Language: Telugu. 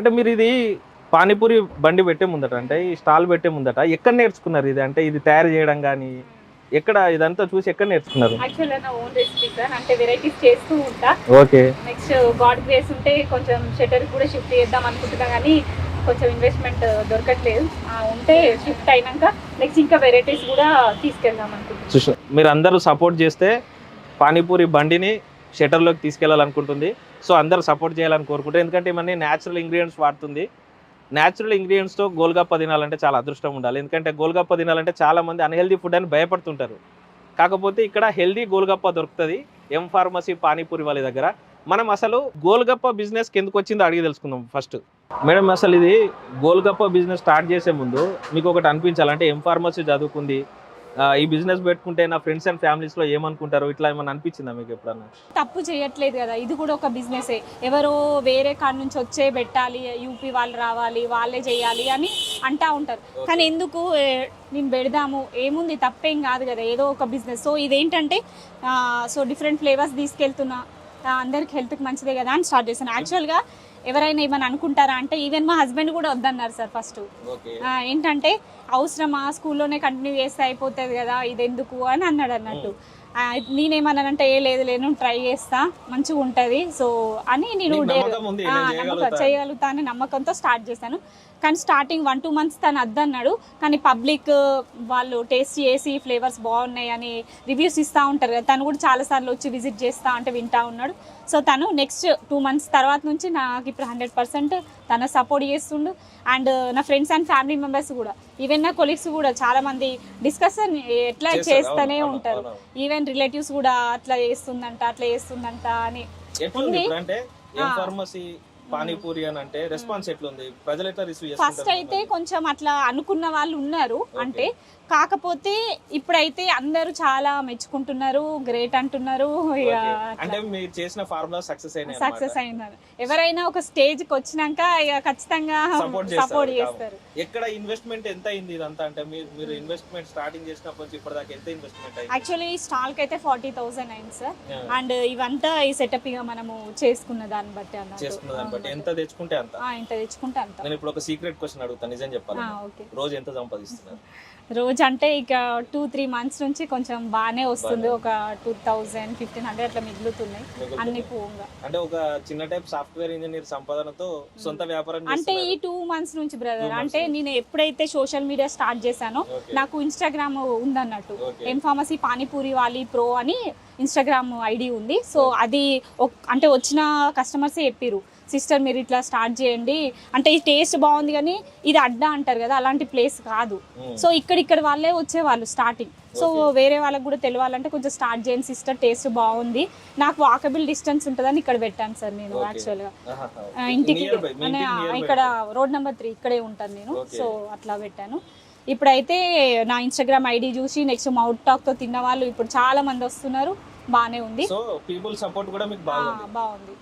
అంటే మీరు ఇది పానీపూరి బండి పెట్టే ముందట అంటే ఈ స్టాల్ పెట్టే ముందట ఎక్కడ నేర్చుకున్నారు ఇది? అంటే ఇది తయారు చేయడం కానీ ఎక్కడ ఇదంతా చూసి ఎక్కడ నేర్చుకున్నారు? యాక్చువల్ నా ఓన్ రెసిపీ సార్ అంటే వెరైటీస్ చేస్తూ ఉంటా. ఓకే. నెక్స్ట్ గాడ్ గ్రేస్ ఉంటే కొంచెం షటర్ కూడా షిఫ్ట్ చేద్దాం అనుకుంటున్నా కానీ కొంచెం ఇన్వెస్ట్మెంట్ దొరకట్లేదు. ఉంటే షిఫ్ట్ అయినాక నెక్స్ట్ ఇంకా వెరైటీస్ కూడా తీసుకెళ్దాం అనుకుంటున్నాను మీరు అందరూ సపోర్ట్ చేస్తే పానీపూరి బండిని షటర్లోకి తీసుకెళ్ళాలనుకుంటుంది సో అందరూ సపోర్ట్ చేయాలని కోరుకుంటారు. ఎందుకంటే ఇవన్నీ న్యాచురల్ ఇంగ్రీడియంట్స్ వాడుతుంది. న్యాచురల్ ఇంగ్రీడియంట్స్తో గోల్గప్ప తినాలంటే చాలా అదృష్టం ఉండాలి. ఎందుకంటే గోల్గప్ప తినాలంటే చాలా మంది అన్హెల్దీ ఫుడ్ అని భయపడుతుంటారు. కాకపోతే ఇక్కడ హెల్దీ గోల్గప్ప దొరుకుతుంది. ఎం ఫార్మసీ పానీపూరి వాళ్ళ దగ్గర. మనం అసలు గోల్గప్ప బిజినెస్ ఎందుకు వచ్చిందో అడిగి తెలుసుకుందాం ఫస్ట్ మేడం అసలు ఇది గోల్గప్ప బిజినెస్ స్టార్ట్ చేసే ముందు మీకు ఒకటి అనిపించాలంటే ఎం ఫార్మసీ చదువుకుంది ఈ బిజినెస్ పెట్టుకుంటే నా ఫ్రెండ్స్ అండ్ ఫ్యామిలీస్లో ఏమనుకుంటారు ఇట్లా ఏమన్నా అనిపించిందా మీకు ఎప్పుడన్నా? తప్పు చేయట్లేదు కదా ఇది కూడా ఒక బిజినెసే. ఎవరో వేరే కాడ నుంచి వచ్చే పెట్టాలి యూపీ వాళ్ళు రావాలి వాళ్ళే చేయాలి అని అంటా ఉంటారు. కానీ ఎందుకు? నేను పెడదాము ఏముంది? తప్పేం కాదు కదా ఏదో ఒక బిజినెస్. సో ఇదేంటంటే సో డిఫరెంట్ ఫ్లేవర్స్ తీసుకెళ్తున్నా అందరికి హెల్త్కి మంచిదే కదా అని స్టార్ట్ చేశాను. యాక్చువల్గా ఎవరైనా ఏమైనా అనుకుంటారా అంటే ఈవెన్ మా హస్బెండ్ కూడా వద్దన్నారు సార్ ఫస్ట్ ఏంటంటే అవసరమా? స్కూల్లోనే కంటిన్యూ చేస్తే అయిపోతుంది కదా ఇది ఎందుకు అని అన్నాడు అన్నట్టు. నేనేమన్నానంటే ఏ లేదు లేదు ట్రై చేస్తా మంచిగా ఉంటుంది. సో అని నేను చేయగలుగుతా. అని. నమ్మకంతో స్టార్ట్ చేశాను. కానీ స్టార్టింగ్ వన్ టూ మంత్స్ తను అద్దన్నాడు. కానీ పబ్లిక్ వాళ్ళు టేస్ట్ చేసి ఫ్లేవర్స్ బాగున్నాయి అని రివ్యూస్ ఇస్తూ ఉంటారు కదా. తను కూడా చాలాసార్లు వచ్చి విజిట్ చేస్తా అంటే వింటా ఉన్నాడు. సో తను నెక్స్ట్ టూ మంత్స్ తర్వాత నుంచి నాకు ఇప్పుడు హండ్రెడ్ పర్సెంట్ తన సపోర్ట్ చేస్తుండు. అండ్ నా ఫ్రెండ్స్ అండ్ ఫ్యామిలీ మెంబర్స్ కూడా ఈవెన్ నా కొలీగ్స్ కూడా చాలా మంది డిస్కషన్ ఎట్లా చేస్తూనే ఉంటారు. అవును, ఈవెన్ రిలేటివ్స్ కూడా అట్లా చేస్తుందంట అట్లా చేస్తుందంట అని అంటే. ఫార్మసీ పానీపూరి అని అంటే రెస్పాన్స్ ఎట్లుంది? ప్రజలు ఎట్లా రిసీవ్ ఫస్ట్ అయితే కొంచెం అట్లా అనుకున్న వాళ్ళు ఉన్నారు. అంటే కాకపోతే ఇప్పుడైతే అందరూ చాలా మెచ్చుకుంటున్నారు గ్రేట్ అంటున్నారు. అంటే మీరు చేసిన ఫార్ములా సక్సెస్ అయినాయి సక్సెస్ అయినారు. ఎవరైనా ఒక స్టేజ్కి వచ్చినాక ఇక ఖచ్చితంగా సపోర్ట్ చేస్తారు ఎక్కడ ఇన్వెస్ట్మెంట్ ఎంత అయింది ఇదంతా? అంటే మీరు ఇన్వెస్ట్మెంట్ స్టార్టింగ్ చేసినప్పటి నుంచి ఇప్పటిదాకా ఎంత ఇన్వెస్ట్మెంట్ అయింది? యాక్చువల్లీ స్టాల్కి అయితే ఫార్టీ థౌసండ్ అయింది సార్. అండ్ ఇవంతా ఈ సెటప్ ఇక మనము చేసుకున్న దాన్ని బట్టి అన్నట్టు. చేసుకున్న దాన్ని బట్టి ఎంత తెచ్చుకుంటే అంత? ఇంత తెచ్చుకుంటే అంత. నేను ఇప్పుడు ఒక సీక్రెట్ క్వశ్చన్ అడుగుతాను నిజం చెప్పాలి? రోజు ఎంత సంపాదిస్తున్నారు? రోజు అంటే ఇక టూ త్రీ మంత్స్ నుంచి కొంచెం బాగానే వస్తుంది. ఒక టూ థౌజండ్ ఫిఫ్టీన్ హండ్రెడ్ అట్లా మిగులుతున్నాయి. అన్ని పోగా. అంటే ఒక చిన్న టైప్ సాఫ్ట్వేర్ ఇంజనీర్ సంపాదనతో సొంత వ్యాపారం అంటే ఈ. టూ మంత్స్ నుంచి బ్రదర్ అంటే నేను ఎప్పుడైతే సోషల్ మీడియా స్టార్ట్ చేశానో. నాకు ఇన్స్టాగ్రామ్ ఉందన్నట్టు. ఎం ఫార్మసీ పానీపూరి వాలి ప్రో అని ఇన్స్టాగ్రామ్ ఐడి ఉంది. సో అది అంటే వచ్చిన కస్టమర్సే చెప్పిరు సిస్టర్ మీరు ఇట్లా స్టార్ట్ చేయండి. అంటే ఈ టేస్ట్ బాగుంది కానీ ఇది అడ్డా అంటారు కదా అలాంటి ప్లేస్ కాదు. సో ఇక్కడ ఇక్కడ వాళ్ళే వచ్చేవాళ్ళు స్టార్టింగ్ సో. వేరే వాళ్ళకి కూడా తెలియాలంటే కొంచెం స్టార్ట్ చేయండి సిస్టర్ టేస్ట్ బాగుంది. నాకు వాకబుల్ డిస్టెన్స్ ఉంటుందని ఇక్కడ పెట్టాను సార్ నేను. యాక్చువల్గా ఇంటికి ఇక్కడ రోడ్ నెంబర్ త్రీ ఇక్కడే ఉంటాను నేను. సో అట్లా పెట్టాను. ఇప్పుడైతే నా ఇన్స్టాగ్రామ్ ఐడి చూసి నెక్స్ట్ మౌట్ టాక్తో తిన్న వాళ్ళు ఇప్పుడు చాలా మంది వస్తున్నారు. బాగానే ఉంది. సో పీపుల్ సపోర్ట్ కూడా మీకు బాగుంది.